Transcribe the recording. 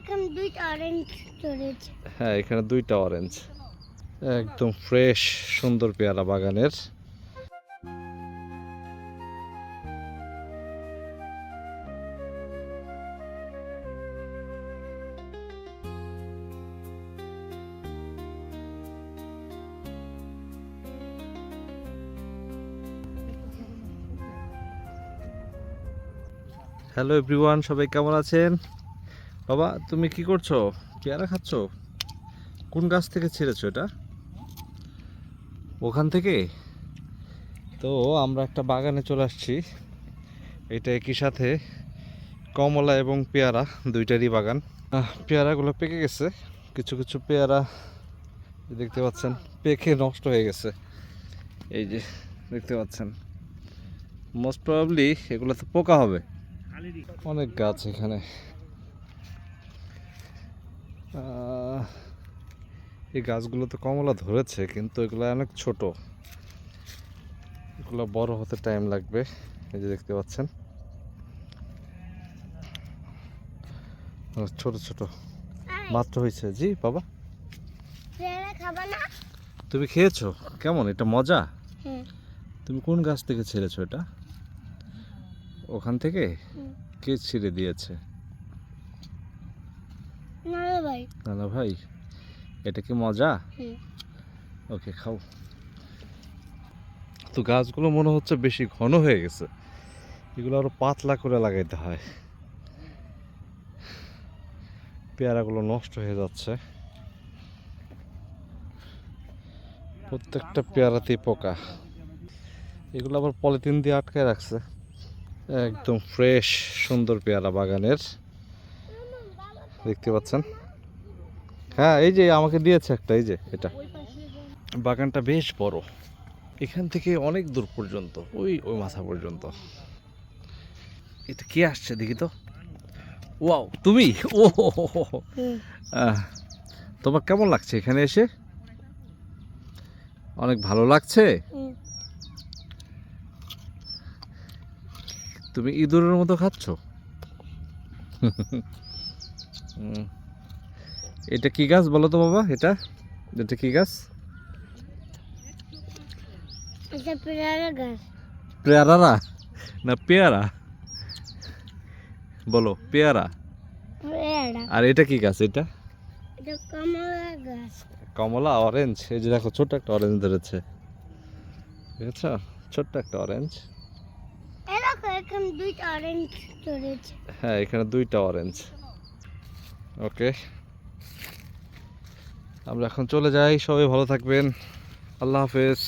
এখানে দুইটা অরেঞ্জ ধরেছে হ্যাঁ এখানে দুইটা অরেঞ্জ একদম ফ্রেশ সুন্দর পেয়ারা বাগানের। হ্যালো এভরিওয়ান সবাই কেমন আছেন? বাবা তুমি কি করছ? পেয়ারা খাচ্ছো? কোন গাছ থেকে ছেড়েছো এটা? ওখান থেকে? তো আমরা একটা বাগানে চলে আসছি। এটা একই সাথে কমলা এবং পেয়ারা দুইটারই বাগান। পেয়ারাগুলো পেকে গেছে। কিছু কিছু পেয়ারা দেখতে পাচ্ছেন পেকে নষ্ট হয়ে গেছে। এই যে দেখতে পাচ্ছেন। মোস্ট প্রবাবলি এগুলোতে পোকা হবে। অনেক গাছ এখানে। এই গাছগুলোতে কমলা ধরেছে কিন্তু এগুলো অনেক ছোট। এগুলো বড় হতে টাইম লাগবে এই যে দেখতে পাচ্ছেন। ছোট ছোট। মাত্র হয়েছে। জি বাবা। তুমি খেয়েছো? কেমন? এটা মজা? হ্যাঁ। তুমি কোন গাছ থেকে ছেড়েছো এটা? ওখান থেকে? কে ছিঁড়ে দিয়েছে? না রে ভাই ভাই? এটা কি মজা? ওকে খাও। তো গাছগুলো মনে হচ্ছে বেশি ঘন হয়ে গেছে। এগুলো আরও পাতলা করে লাগাইতে হয়। পেয়ারাগুলো নষ্ট হয়ে যাচ্ছে। প্রত্যেকটা পেয়ারাতেই পোকা। এগুলো আবার পলিথিন দিয়ে আটকায় রাখছে। একদম ফ্রেশ সুন্দর পেয়ারা বাগানের। দেখতে পাচ্ছেন? হ্যাঁ এই যে আমাকে দিয়েছে একটা এই যে এটা। বাগানটা বেশ বড়। এখান থেকে অনেক দূর পর্যন্ত ওই ওই মাথা পর্যন্ত। এটা কে আসছে দেখি তো? ওয়াও তুমি? ও তোমার কেমন লাগছে এখানে এসে? অনেক ভালো লাগছে? তুমি ইঁদুরের মতো খাচ্ছ? হুম। এটা কি গাছ বলো তো বাবা? এটা? এটা কি গাছ? পেয়ারা না পেয়ারা। বলো পেয়ারা। আর এটা কি গাছ এটা? কমলা গাছ। কমলা অরেঞ্জ এই যে দেখো ছোট্ট একটা অরেঞ্জ ধরেছে। দেখেছ? ছোট্ট একটা অরেঞ্জ হ্যাঁ এখানে দুইটা অরেঞ্জ ওকে। আমরা এখন চলে যাই। সবাই ভালো থাকবেন। আল্লাহ হাফেজ।